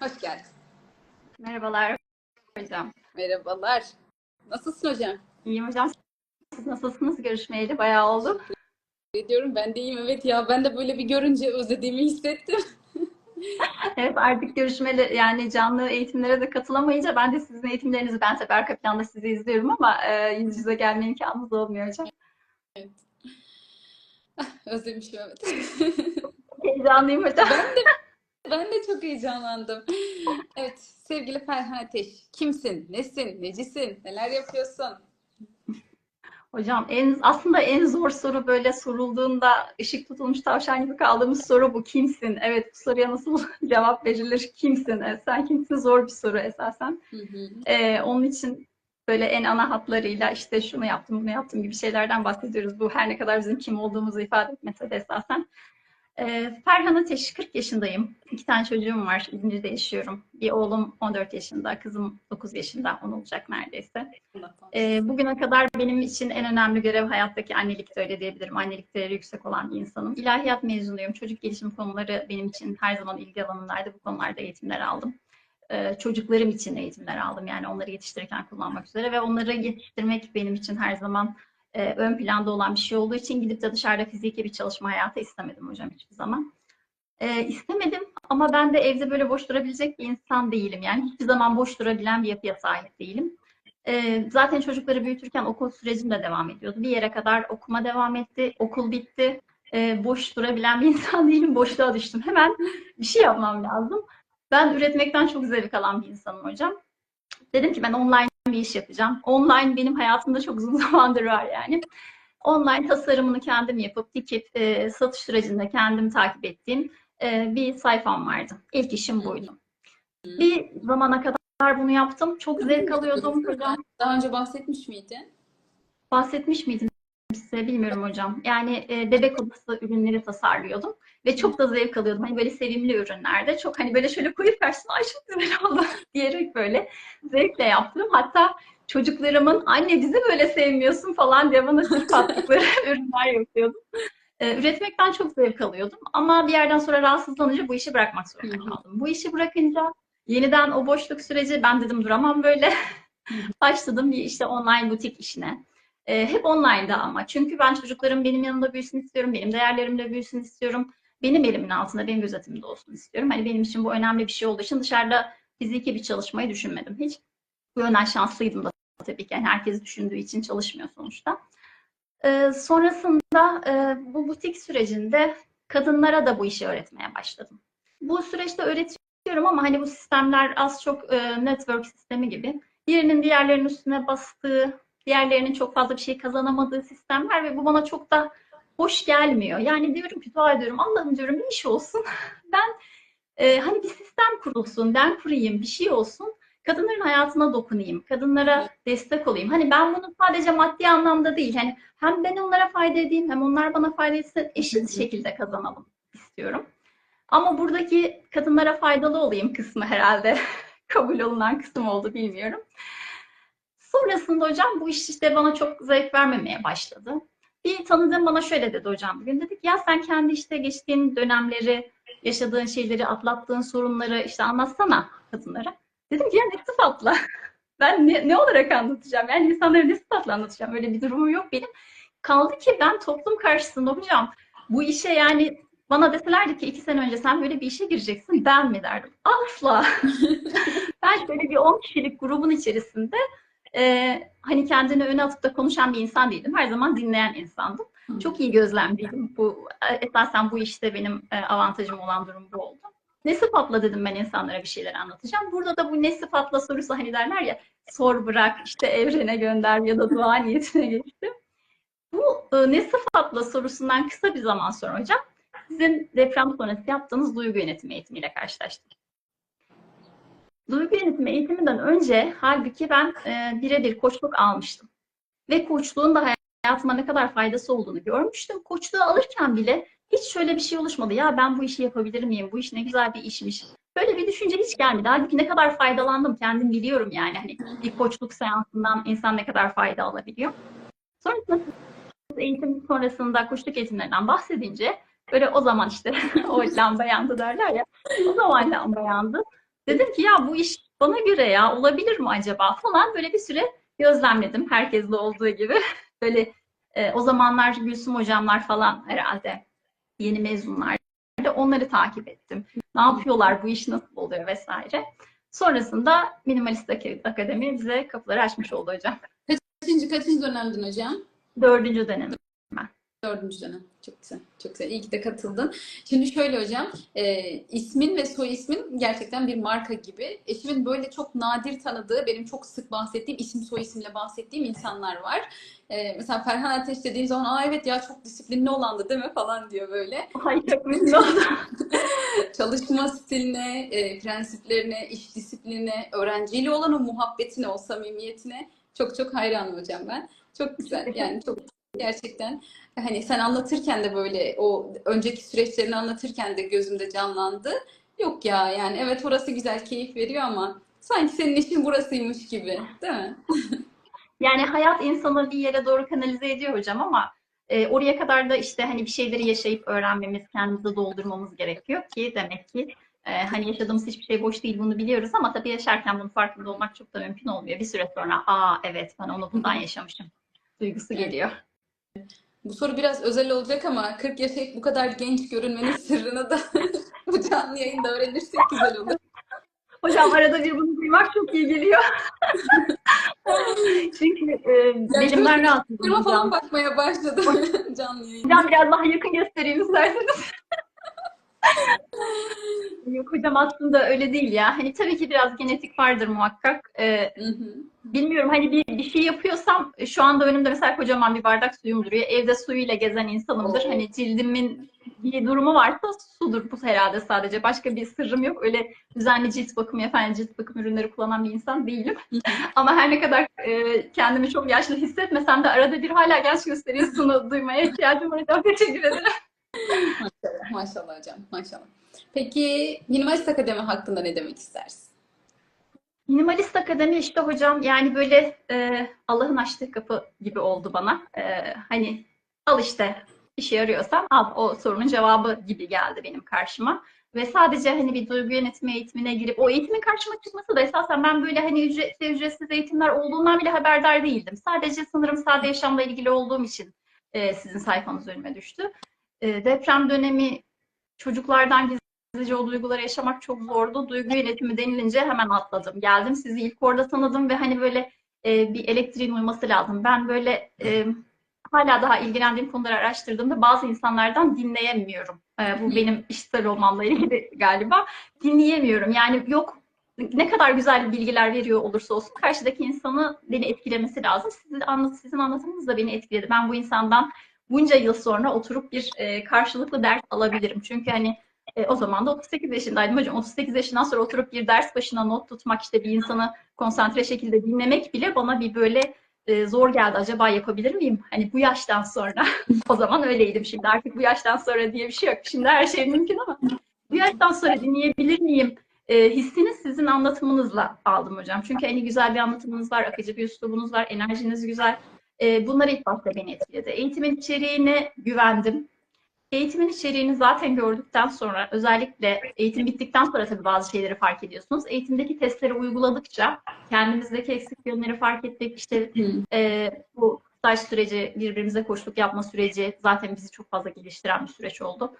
Hoş geldin. Merhabalar hocam. Merhabalar. Nasılsın hocam? İyiyim hocam. Siz nasılsınız? Görüşmeyeli bayağı oldu. Ediyorum ben de iyiyim evet ya ben de böyle bir görünce özlediğimi hissettim. Evet artık görüşmeler yani canlı eğitimlere de katılamayınca ben de sizin eğitimlerinizi ben tabii arka planda sizi izliyorum ama e, yüz yüze gelme imkanımız olmuyor hocam. Özlemişim evet. Heyecanlıyım hocam. Ben de çok heyecanlandım. Evet sevgili Ferhan Ateş. Kimsin? Nesin? Necisin? Neler yapıyorsun? Hocam en aslında en zor soru böyle sorulduğunda ışık tutulmuş tavşan gibi kaldığımız soru bu. Kimsin? Evet bu soruya nasıl cevap verilir? Kimsin? Evet, sen kimsin? Zor bir soru esasen. Hı hı. Ee, onun için böyle en ana hatlarıyla işte şunu yaptım, bunu yaptım gibi şeylerden bahsediyoruz. Bu her ne kadar bizim kim olduğumuzu ifade etmese de esasen. Ee, Ferhan Ateş, 40 yaşındayım. İki tane çocuğum var. İzmir'de yaşıyorum. Bir oğlum 14 yaşında, kızım 9 yaşında. 10 olacak neredeyse. Ee, bugüne kadar benim için en önemli görev hayattaki annelikte öyle diyebilirim. Annelik değeri yüksek olan bir insanım. İlahiyat mezunuyum. Çocuk gelişim konuları benim için her zaman ilgi alanımdaydı. Bu konularda eğitimler aldım. Ee, çocuklarım için eğitimler aldım. Yani onları yetiştirirken kullanmak üzere ve onları yetiştirmek benim için her zaman e, ön planda olan bir şey olduğu için gidip de dışarıda fiziki bir çalışma hayatı istemedim hocam hiçbir zaman. Ee, istemedim ama ben de evde böyle boş durabilecek bir insan değilim. Yani hiçbir zaman boş durabilen bir yapıya sahip değilim. Ee, zaten çocukları büyütürken okul sürecim de devam ediyordu. Bir yere kadar okuma devam etti, okul bitti. Ee, boş durabilen bir insan değilim, boşluğa düştüm. Hemen bir şey yapmam lazım. Ben üretmekten çok zevk alan bir insanım hocam. Dedim ki ben online bir iş yapacağım. Online benim hayatımda çok uzun zamandır var yani. Online tasarımını kendim yapıp dikip e, satış sürecinde kendim takip ettiğim e, bir sayfam vardı. İlk işim buydu. Bir zamana kadar bunu yaptım. Çok zevk alıyordum hocam. Daha önce bahsetmiş miydin? Bahsetmiş miydim size bilmiyorum hocam. Yani e, bebek odası ürünleri tasarlıyordum ve çok da zevk alıyordum. Hani böyle sevimli ürünlerde çok hani böyle şöyle koyup karşısına ay çok güzel oldu diyerek böyle zevkle yaptım. Hatta çocuklarımın anne bizi böyle sevmiyorsun falan diye bana sırf attıkları ürünler yapıyordum. E, üretmekten çok zevk alıyordum ama bir yerden sonra rahatsızlanınca bu işi bırakmak zorunda kaldım. Bu işi bırakınca yeniden o boşluk süreci ben dedim duramam böyle. Başladım bir işte online butik işine. E, hep online'da ama. Çünkü ben çocuklarım benim yanımda büyüsün istiyorum. Benim değerlerimle büyüsün istiyorum. Benim elimin altında, benim gözetimimde olsun istiyorum. Hani benim için bu önemli bir şey olduğu için dışarıda fiziki bir çalışmayı düşünmedim hiç. Bu yönden şanslıydım da tabii ki. Yani herkes düşündüğü için çalışmıyor sonuçta. E, sonrasında e, bu butik sürecinde kadınlara da bu işi öğretmeye başladım. Bu süreçte öğretiyorum ama hani bu sistemler az çok e, network sistemi gibi. Birinin diğerlerinin üstüne bastığı, diğerlerinin çok fazla bir şey kazanamadığı sistemler ve bu bana çok da hoş gelmiyor. Yani diyorum ki dua ediyorum Allah'ım diyorum bir iş olsun. Ben e, hani bir sistem kurulsun, ben kurayım, bir şey olsun. Kadınların hayatına dokunayım, kadınlara destek olayım. Hani ben bunu sadece maddi anlamda değil, hani hem ben onlara fayda edeyim, hem onlar bana fayda etsin, eşit şekilde kazanalım istiyorum. Ama buradaki kadınlara faydalı olayım kısmı herhalde kabul olunan kısım oldu bilmiyorum. Sonrasında hocam bu iş işte bana çok zevk vermemeye başladı. Bir tanıdığım bana şöyle dedi hocam bugün. Dedik ya sen kendi işte geçtiğin dönemleri, yaşadığın şeyleri, atlattığın sorunları işte anlatsana kadınlara. Dedim ki ya ne sıfatla? Ben ne, ne olarak anlatacağım? Yani insanlara ne sıfatla anlatacağım? Öyle bir durumum yok benim. Kaldı ki ben toplum karşısında hocam bu işe yani bana deselerdi ki iki sene önce sen böyle bir işe gireceksin ben mi derdim? Asla. ben şöyle bir 10 kişilik grubun içerisinde e, hani kendini öne atıp da konuşan bir insan değildim. Her zaman dinleyen insandım. Çok iyi gözlemliydim. Bu esasen bu işte benim e, avantajım olan durum bu oldu. Ne sıfatla dedim ben insanlara bir şeyler anlatacağım. Burada da bu ne sıfatla sorusu hani derler ya sor bırak işte evrene gönder ya da dua niyetine geçtim. Bu e, ne sıfatla sorusundan kısa bir zaman sonra hocam sizin deprem sonrası yaptığınız duygu yönetimi eğitimiyle karşılaştım. Duygu yönetimi eğitiminden önce halbuki ben e, birebir koçluk almıştım. Ve koçluğun da hayatıma ne kadar faydası olduğunu görmüştüm. Koçluğu alırken bile hiç şöyle bir şey oluşmadı. Ya ben bu işi yapabilir miyim? Bu iş ne güzel bir işmiş. Böyle bir düşünce hiç gelmedi. Halbuki ne kadar faydalandım kendim biliyorum yani. Hani bir koçluk seansından insan ne kadar fayda alabiliyor. Sonrasında eğitim sonrasında koçluk eğitimlerinden bahsedince böyle o zaman işte o lamba yandı derler ya. O zaman lamba yandı. Dedim ki ya bu iş bana göre ya olabilir mi acaba falan böyle bir süre gözlemledim herkesle olduğu gibi. Böyle e, o zamanlar Gülsüm hocamlar falan herhalde yeni mezunlardı. Onları takip ettim. Ne yapıyorlar, bu iş nasıl oluyor vesaire. Sonrasında Minimalist Ak- Akademi bize kapıları açmış oldu hocam. Kaçıncı, kaçıncı dönemdin hocam? Dördüncü dönem. Dördüncü dönem. Çok güzel. Çok güzel. İyi ki de katıldın. Şimdi şöyle hocam, e, ismin ve soy ismin gerçekten bir marka gibi. Eşimin böyle çok nadir tanıdığı, benim çok sık bahsettiğim, isim soy isimle bahsettiğim insanlar var. E, mesela Ferhan Ateş dediğim zaman, aa evet ya çok disiplinli olandı değil mi falan diyor böyle. Çok oldum. Çalışma stiline, e, prensiplerine, iş disiplinine, öğrenciyle olan o muhabbetine, o samimiyetine çok çok hayranım hocam ben. Çok güzel. Yani çok gerçekten hani sen anlatırken de böyle o önceki süreçlerini anlatırken de gözümde canlandı. Yok ya yani evet orası güzel, keyif veriyor ama sanki senin işin burasıymış gibi, değil mi? Yani hayat insanı bir yere doğru kanalize ediyor hocam ama e, oraya kadar da işte hani bir şeyleri yaşayıp öğrenmemiz, kendimizi doldurmamız gerekiyor ki demek ki e, hani yaşadığımız hiçbir şey boş değil bunu biliyoruz ama tabii yaşarken bunun farkında olmak çok da mümkün olmuyor. Bir süre sonra aa evet ben onu bundan yaşamışım duygusu geliyor. Bu soru biraz özel olacak ama 40 yaşayıp bu kadar genç görünmenin sırrını da bu canlı yayında öğrenirsek güzel olur. Hocam arada bir bunu duymak çok iyi geliyor. Çünkü e, belimden rahatsızım Kırma hocam. falan bakmaya başladım canlı yayında. Hocam biraz daha yakın göstereyim isterseniz. Yok hocam aslında öyle değil ya. Hani tabii ki biraz genetik vardır muhakkak. Ee, Hı hı. Bilmiyorum hani bir, bir şey yapıyorsam şu anda önümde mesela kocaman bir bardak suyum duruyor. Evde suyuyla gezen insanımdır. Hani cildimin bir durumu varsa sudur bu herhalde sadece. Başka bir sırrım yok. Öyle düzenli cilt bakımı yapan, cilt bakım ürünleri kullanan bir insan değilim. Ama her ne kadar e, kendimi çok yaşlı hissetmesem de arada bir hala genç gösteriyorsunuz duymaya ihtiyacım var. Teşekkür ederim. Maşallah, maşallah hocam, maşallah. Peki Minimalist Akademi hakkında ne demek istersin? Minimalist Akademi işte hocam yani böyle e, Allah'ın açtığı kapı gibi oldu bana. E, hani al işte işe arıyorsan al o sorunun cevabı gibi geldi benim karşıma. Ve sadece hani bir duygu yönetimi eğitimine girip o eğitimin karşıma çıkması da esasen ben böyle hani ücretli ücretsiz eğitimler olduğundan bile haberdar değildim. Sadece sanırım sade yaşamla ilgili olduğum için e, sizin sayfanız önüme düştü. E, deprem dönemi çocuklardan gizlice o duyguları yaşamak çok zordu. Duygu yönetimi denilince hemen atladım. Geldim sizi ilk orada tanıdım ve hani böyle e, bir elektriğin uyması lazım. Ben böyle e, hala daha ilgilendiğim konuları araştırdığımda bazı insanlardan dinleyemiyorum. E, bu benim işsel olmamla ilgili galiba. Dinleyemiyorum. Yani yok ne kadar güzel bilgiler veriyor olursa olsun karşıdaki insanı beni etkilemesi lazım. Sizin, anlat, sizin anlatımınız da beni etkiledi. Ben bu insandan bunca yıl sonra oturup bir e, karşılıklı ders alabilirim. Çünkü hani e, o zaman da 38 yaşındaydım hocam. 38 yaşından sonra oturup bir ders başına not tutmak, işte bir insanı konsantre şekilde dinlemek bile bana bir böyle e, zor geldi. Acaba yapabilir miyim? Hani bu yaştan sonra. o zaman öyleydim. Şimdi artık bu yaştan sonra diye bir şey yok. Şimdi her şey mümkün ama bu yaştan sonra dinleyebilir miyim? E, hissini sizin anlatımınızla aldım hocam. Çünkü hani güzel bir anlatımınız var, akıcı bir üslubunuz var, enerjiniz güzel. E, bunlar ilk başta beni etkiledi. Eğitimin içeriğine güvendim. Eğitimin içeriğini zaten gördükten sonra, özellikle eğitim bittikten sonra tabii bazı şeyleri fark ediyorsunuz. Eğitimdeki testleri uyguladıkça kendimizdeki eksik yönleri fark ettik. İşte e, bu staj süreci, birbirimize koçluk yapma süreci zaten bizi çok fazla geliştiren bir süreç oldu.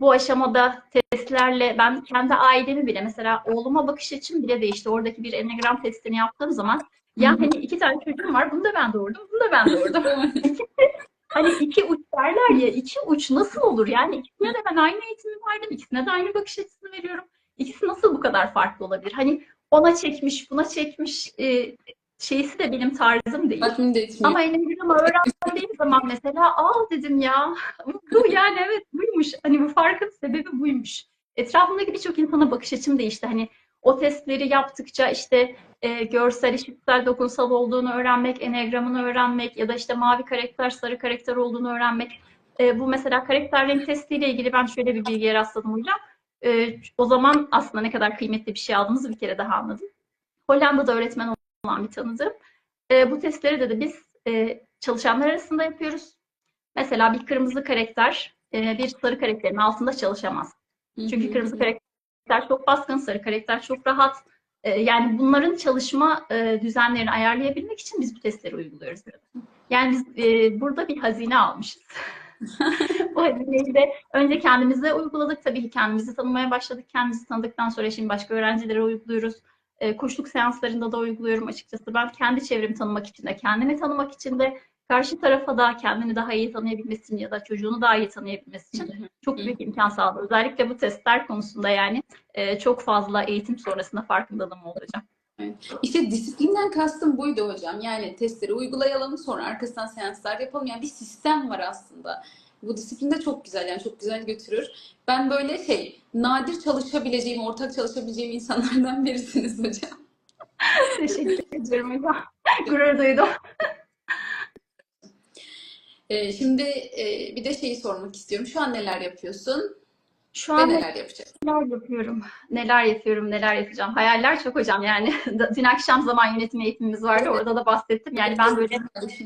Bu aşamada testlerle ben kendi ailemi bile mesela oğluma bakış açım bile değişti. Oradaki bir enneagram testini yaptığım zaman ya hani iki tane çocuğum var, bunu da ben doğurdum, bunu da ben doğurdum. Hani iki uç derler ya, iki uç nasıl olur? Yani ikisine de ben aynı eğitimi verdim, ikisine de aynı bakış açısını veriyorum. İkisi nasıl bu kadar farklı olabilir? Hani ona çekmiş, buna çekmiş e, şeysi de benim tarzım değil. Bakımını da etmiyor. Ama enneagramı öğrendiğim zaman mesela aa dedim ya bu yani evet buymuş. Hani bu farkın sebebi buymuş. Etrafımdaki birçok insana bakış açım değişti. Hani o testleri yaptıkça işte e, görsel, işitsel, dokunsal olduğunu öğrenmek, enneagramını öğrenmek ya da işte mavi karakter, sarı karakter olduğunu öğrenmek. E, bu mesela karakter renk testiyle ilgili ben şöyle bir bilgiye rastladım hocam. E, o zaman aslında ne kadar kıymetli bir şey aldığımızı bir kere daha anladım. Hollanda'da öğretmen olan bir tanıdığım. E, bu testleri de, de biz e, çalışanlar arasında yapıyoruz. Mesela bir kırmızı karakter e, bir sarı karakterin altında çalışamaz. Çünkü kırmızı karakter karakter çok baskın, sarı karakter çok rahat. E, yani bunların çalışma e, düzenlerini ayarlayabilmek için biz bu testleri uyguluyoruz. Yani biz e, burada bir hazine almışız. bu hazineyi de önce kendimize uyguladık. Tabii ki kendimizi tanımaya başladık. Kendimizi tanıdıktan sonra şimdi başka öğrencilere uyguluyoruz. E, seanslarında da uyguluyorum açıkçası. Ben kendi çevremi tanımak için de, kendimi tanımak için de, karşı tarafa da kendini daha iyi tanıyabilmesi için ya da çocuğunu daha iyi tanıyabilmesi için çok büyük imkan sağladı. Özellikle bu testler konusunda yani e, çok fazla eğitim sonrasında farkındalığım oldu hocam. İşte disiplinden kastım buydu hocam. Yani testleri uygulayalım sonra arkasından seanslar yapalım. Yani bir sistem var aslında. Bu disiplin de çok güzel yani çok güzel götürür. Ben böyle şey nadir çalışabileceğim, ortak çalışabileceğim insanlardan birisiniz hocam. Teşekkür ederim hocam. Gurur duydum. Ee, şimdi e, bir de şeyi sormak istiyorum. Şu an neler yapıyorsun Şu an neler yapacaksın? neler yapıyorum, neler yapıyorum, neler yapacağım. Hayaller çok hocam yani. Dün akşam zaman yönetimi eğitimimiz vardı. Orada da bahsettim. Yani ben böyle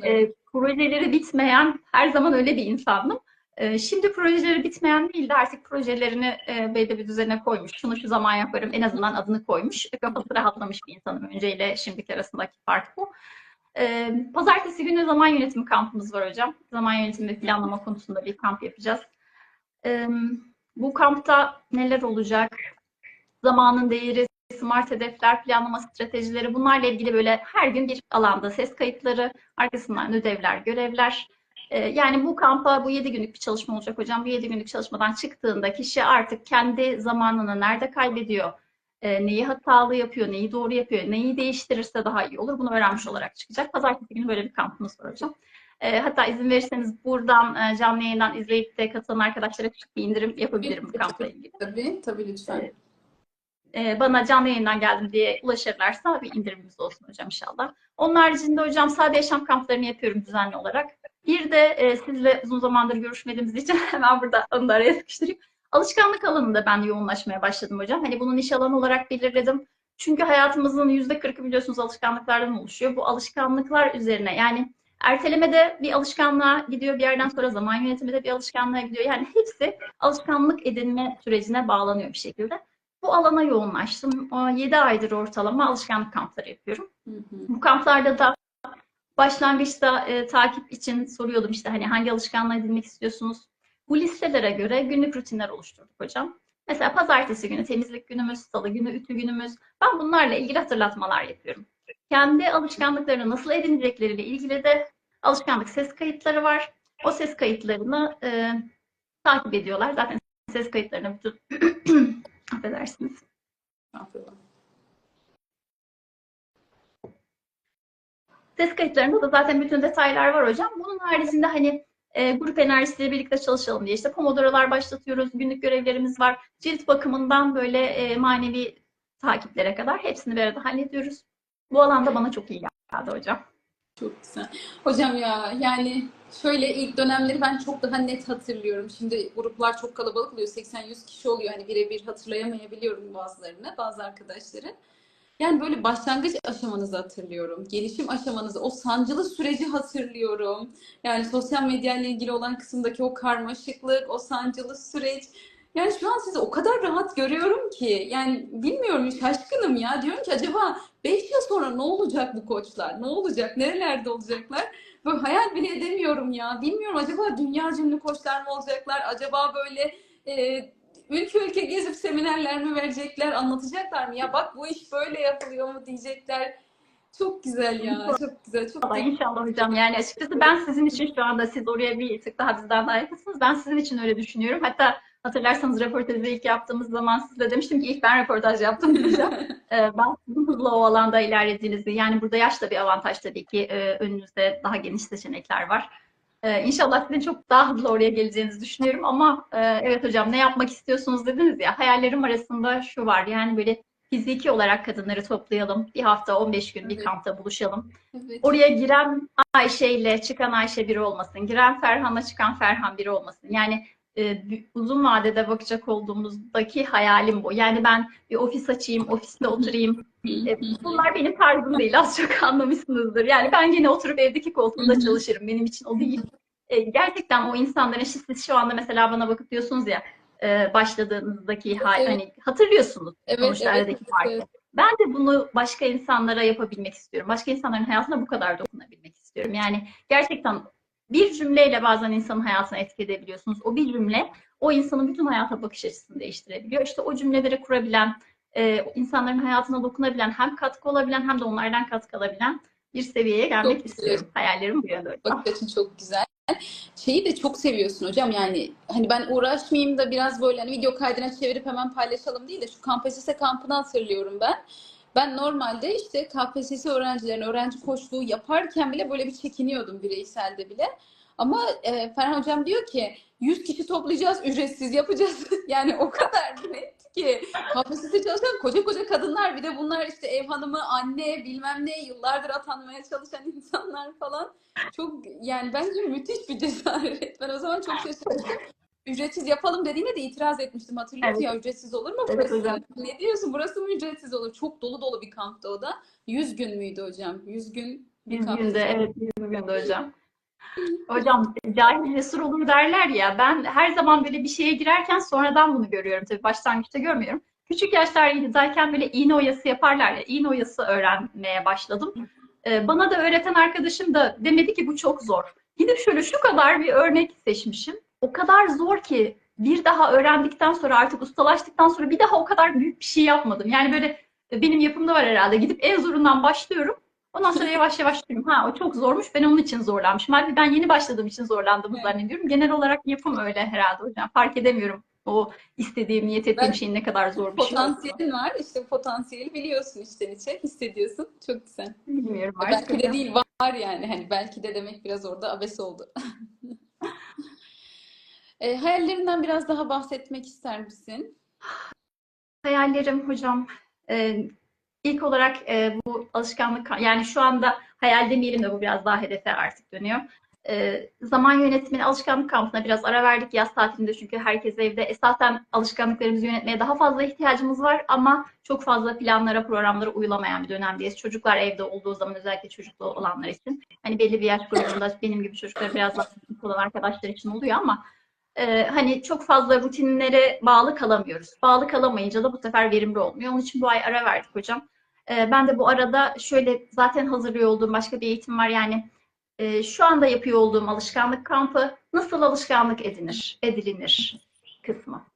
e, projeleri bitmeyen, her zaman öyle bir insandım. E, şimdi projeleri bitmeyen değil de artık projelerini e, belli bir düzene koymuş. Şunu şu zaman yaparım, en azından adını koymuş. Kafası rahatlamış bir insanım. Önceyle şimdiki arasındaki fark bu. E, pazartesi günü zaman yönetimi kampımız var hocam. Zaman yönetimi ve planlama konusunda bir kamp yapacağız. E, bu kampta neler olacak? Zamanın değeri, smart hedefler, planlama stratejileri bunlarla ilgili böyle her gün bir alanda ses kayıtları, arkasından ödevler, görevler. Ee, yani bu kampa bu 7 günlük bir çalışma olacak hocam. Bu 7 günlük çalışmadan çıktığında kişi artık kendi zamanını nerede kaybediyor, e, neyi hatalı yapıyor, neyi doğru yapıyor, neyi değiştirirse daha iyi olur. Bunu öğrenmiş olarak çıkacak. Pazartesi günü böyle bir kampımız var hocam. E, hatta izin verirseniz buradan e, canlı yayından izleyip de katılan arkadaşlara küçük bir indirim yapabilirim bu kampla ilgili. Tabii, tabii lütfen. E, bana canlı yayından geldim diye ulaşırlarsa bir indirimimiz olsun hocam inşallah. Onun haricinde hocam sade yaşam kamplarını yapıyorum düzenli olarak. Bir de e, sizle uzun zamandır görüşmediğimiz için hemen burada onu da araya sıkıştırayım. Alışkanlık alanında ben yoğunlaşmaya başladım hocam. Hani bunun iş alanı olarak belirledim. Çünkü hayatımızın yüzde kırkı biliyorsunuz alışkanlıklardan oluşuyor. Bu alışkanlıklar üzerine yani ertelemede bir alışkanlığa gidiyor bir yerden sonra zaman yönetimi de bir alışkanlığa gidiyor. Yani hepsi alışkanlık edinme sürecine bağlanıyor bir şekilde. Bu alana yoğunlaştım. 7 aydır ortalama alışkanlık kampları yapıyorum. Hı hı. Bu kamplarda da başlangıçta e, takip için soruyordum işte hani hangi alışkanlığı edinmek istiyorsunuz? Bu listelere göre günlük rutinler oluşturduk hocam. Mesela pazartesi günü temizlik günümüz, salı günü ütü günümüz. Ben bunlarla ilgili hatırlatmalar yapıyorum. Kendi alışkanlıklarını nasıl edinecekleriyle ilgili de alışkanlık ses kayıtları var. O ses kayıtlarını e, takip ediyorlar. Zaten ses kayıtlarını bütün affedersiniz. Ses kayıtlarında da zaten bütün detaylar var hocam. Bunun haricinde hani e, grup enerjisiyle birlikte çalışalım diye işte pomodorolar başlatıyoruz, günlük görevlerimiz var. Cilt bakımından böyle e, manevi takiplere kadar hepsini bir arada hallediyoruz. Bu alanda bana çok iyi geldi hocam. Çok güzel. Hocam ya yani şöyle ilk dönemleri ben çok daha net hatırlıyorum. Şimdi gruplar çok kalabalık oluyor. 80-100 kişi oluyor. Hani birebir hatırlayamayabiliyorum bazılarını, bazı arkadaşları. Yani böyle başlangıç aşamanızı hatırlıyorum. Gelişim aşamanızı, o sancılı süreci hatırlıyorum. Yani sosyal medya ile ilgili olan kısımdaki o karmaşıklık, o sancılı süreç. Yani şu an sizi o kadar rahat görüyorum ki. Yani bilmiyorum şaşkınım ya. Diyorum ki acaba 5 yıl sonra ne olacak bu koçlar? Ne olacak? Nerelerde olacaklar? Böyle hayal bile edemiyorum ya. Bilmiyorum acaba dünya ünlü koçlar mı olacaklar? Acaba böyle e, ülke ülke gezip seminerler mi verecekler? Anlatacaklar mı? Ya bak bu iş böyle yapılıyor mu diyecekler. Çok güzel ya. Çok güzel. Çok İnşallah, inşallah hocam. Yani açıkçası ben sizin için şu anda siz oraya bir tık daha bizden daha yakınsınız. Ben sizin için öyle düşünüyorum. Hatta hatırlarsanız röportajı ilk yaptığımız zaman size demiştim ki ilk ben röportaj yaptım hocam. Ee, ben sizin hızla o alanda ilerlediğinizi, yani burada yaş da bir avantaj tabii ki. Ee, önünüzde daha geniş seçenekler var. Ee, İnşallah sizin çok daha hızlı oraya geleceğinizi düşünüyorum ama e, evet hocam ne yapmak istiyorsunuz dediniz ya hayallerim arasında şu var yani böyle fiziki olarak kadınları toplayalım bir hafta 15 gün bir Evet. kampta buluşalım. Evet. Oraya giren Ayşe ile çıkan Ayşe biri olmasın. Giren Ferhan'la çıkan Ferhan biri olmasın. Yani e, uzun vadede bakacak olduğumuzdaki hayalim bu. Yani ben bir ofis açayım, ofiste oturayım. E, bunlar benim tarzım değil. Az çok anlamışsınızdır. Yani ben yine oturup evdeki koltuğumda çalışırım. Benim için o değil. E, gerçekten o insanların işte siz şu anda mesela bana bakıp diyorsunuz ya e, başladığınızdaki hal, Evet. hani hatırlıyorsunuz Evet, sonuçta evet, aradaki farkı. evet. Ben de bunu başka insanlara yapabilmek istiyorum. Başka insanların hayatına bu kadar dokunabilmek istiyorum. Yani gerçekten bir cümleyle bazen insanın hayatına etki edebiliyorsunuz. O bir cümle o insanın bütün hayata bakış açısını değiştirebiliyor. İşte o cümleleri kurabilen, e, insanların hayatına dokunabilen, hem katkı olabilen hem de onlardan katkı alabilen bir seviyeye gelmek Çok istiyorum. Hayallerim bu yönde. Bakış açın çok güzel. Şeyi de çok seviyorsun hocam yani hani ben uğraşmayayım da biraz böyle hani video kaydına çevirip hemen paylaşalım değil de şu KPSS kampını hatırlıyorum ben. Ben normalde işte KPSS öğrencilerin öğrenci koçluğu yaparken bile böyle bir çekiniyordum bireyselde bile. Ama e, Ferhan hocam diyor ki 100 kişi toplayacağız, ücretsiz yapacağız. Yani o kadar net ki KPSS çalışan koca koca kadınlar bir de bunlar işte ev hanımı, anne, bilmem ne yıllardır atanmaya çalışan insanlar falan. Çok yani bence müthiş bir cesaret. Ben o zaman çok şaşırmıştım. Ücretsiz yapalım dediğine de itiraz etmiştim. Hatırlıyor? Evet. Ya ücretsiz olur mu Evet burası? hocam. Ne diyorsun? Burası mı ücretsiz olur? Çok dolu dolu bir kamptı o da. 100 gün müydü hocam? 100 gün bir Bir kamp. günde, evet bir günde hocam. Hocam cahil cesur olur derler ya. Ben her zaman böyle bir şeye girerken sonradan bunu görüyorum. Tabii başlangıçta görmüyorum. Küçük yaşlardayken böyle iğne oyası yaparlar ya. İğne oyası öğrenmeye başladım. Ee, Bana da öğreten arkadaşım da demedi ki bu çok zor. Gidip şöyle şu kadar bir örnek seçmişim. O kadar zor ki bir daha öğrendikten sonra artık ustalaştıktan sonra bir daha o kadar büyük bir şey yapmadım. Yani böyle benim yapımda var herhalde. Gidip en zorundan başlıyorum. Ondan sonra yavaş yavaş diyorum. Ha o çok zormuş. Ben onun için zorlanmışım. Halbuki ben yeni başladığım için zorlandığımı Evet. zannediyorum. Genel olarak yapım öyle herhalde hocam. Fark edemiyorum o istediğim, niyet ettiğim Ben- şeyin ne kadar zor bir şey. Potansiyelin var. İşte potansiyeli biliyorsun içten içe. Hissediyorsun. Çok güzel. Bilmiyorum artık Belki de değil var yani. Hani belki de demek biraz orada abes oldu. E, hayallerinden biraz daha bahsetmek ister misin? Hayallerim hocam. e, ilk olarak e, bu alışkanlık yani şu anda hayal demeyelim de bu biraz daha hedefe artık dönüyor. E, zaman yönetimine alışkanlık kampına biraz ara verdik yaz tatilinde çünkü herkes evde. Esasen alışkanlıklarımızı yönetmeye daha fazla ihtiyacımız var ama çok fazla planlara, programlara uyulamayan bir dönemdeyiz. Çocuklar evde olduğu zaman özellikle çocuklu olanlar için. Hani belli bir yaş grubunda benim gibi çocuklar biraz daha olan arkadaşlar için oluyor ama e, hani çok fazla rutinlere bağlı kalamıyoruz. Bağlı kalamayınca da bu sefer verimli olmuyor. Onun için bu ay ara verdik hocam. E, ben de bu arada şöyle zaten hazırlıyor olduğum başka bir eğitim var. Yani e, şu anda yapıyor olduğum alışkanlık kampı nasıl alışkanlık edinir, edilinir kısmı.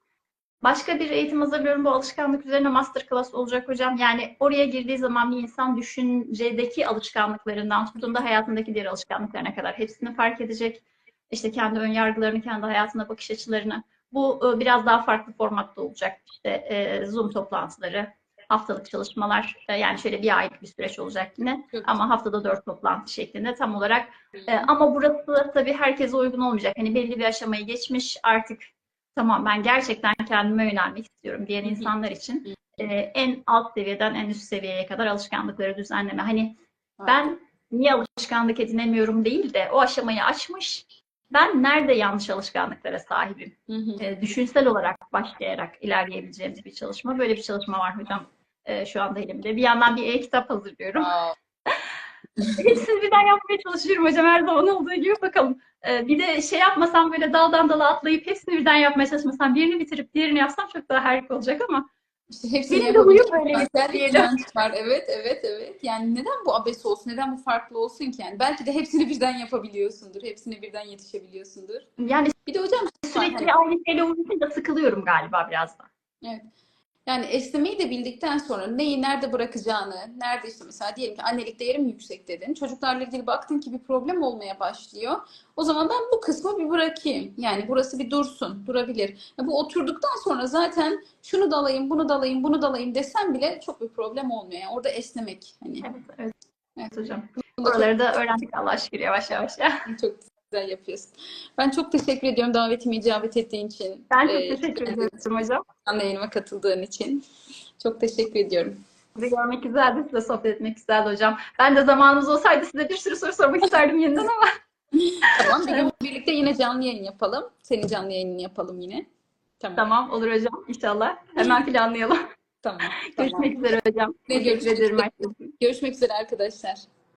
Başka bir eğitim hazırlıyorum bu alışkanlık üzerine masterclass olacak hocam. Yani oraya girdiği zaman bir insan düşüncedeki alışkanlıklarından tutun da hayatındaki diğer alışkanlıklarına kadar hepsini fark edecek işte kendi ön yargılarını, kendi hayatına bakış açılarını. Bu e, biraz daha farklı formatta olacak. İşte e, Zoom toplantıları, haftalık çalışmalar, e, yani şöyle bir aylık bir süreç olacak yine. Çok Ama haftada dört toplantı şeklinde tam olarak. E, ama burası tabii herkese uygun olmayacak. Hani belli bir aşamayı geçmiş artık tamam ben gerçekten kendime yönelmek istiyorum diyen insanlar için e, en alt seviyeden en üst seviyeye kadar alışkanlıkları düzenleme. Hani ben niye alışkanlık edinemiyorum değil de o aşamayı aşmış. Ben nerede yanlış alışkanlıklara sahibim? Hı hı. E, düşünsel olarak başlayarak ilerleyebileceğimiz bir çalışma. Böyle bir çalışma var hocam e, şu anda elimde. Bir yandan bir e-kitap hazırlıyorum. Hepsini birden yapmaya çalışıyorum hocam her zaman olduğu gibi bakalım. E, bir de şey yapmasam böyle daldan dala atlayıp hepsini birden yapmaya çalışmasam birini bitirip diğerini yapsam çok daha harika olacak ama işte hepsini Benim de huyum böyle bir diyelim. var. Evet, evet, evet. Yani neden bu abes olsun? Neden bu farklı olsun ki? Yani belki de hepsini birden yapabiliyorsundur. Hepsine birden yetişebiliyorsundur. yani Bir de hocam sürekli aynı şeyle uğraşınca sıkılıyorum galiba biraz da. Yani esnemeyi de bildikten sonra neyi nerede bırakacağını, nerede işte mesela diyelim ki annelik değerim yüksek dedin. Çocuklarla ilgili baktın ki bir problem olmaya başlıyor. O zaman ben bu kısmı bir bırakayım. Yani burası bir dursun, durabilir. Ya bu oturduktan sonra zaten şunu da alayım, bunu da alayım, bunu da alayım desem bile çok bir problem olmuyor. Yani orada esnemek hani. Evet, evet. Evet hocam. Bunu da öğrendik Allah şükür yavaş yavaş ya. Çok güzel yapıyorsun. Ben çok teşekkür ediyorum davetime icabet ettiğin için. Ben çok Ee, teşekkür ediyorum hocam. Canlı yayınıma katıldığın için. Çok teşekkür ediyorum. Sizi görmek güzeldi, size sohbet etmek güzeldi hocam. Ben de zamanımız olsaydı size bir sürü soru sormak isterdim yeniden ama. Tamam, bir gün birlikte yine canlı yayın yapalım. Senin canlı yayınını yapalım yine. Tamam. Tamam olur hocam inşallah. Hemen planlayalım. Tamam. Görüşmek üzere hocam. Ne görüşmek ederim. Görüşmek üzere arkadaşlar.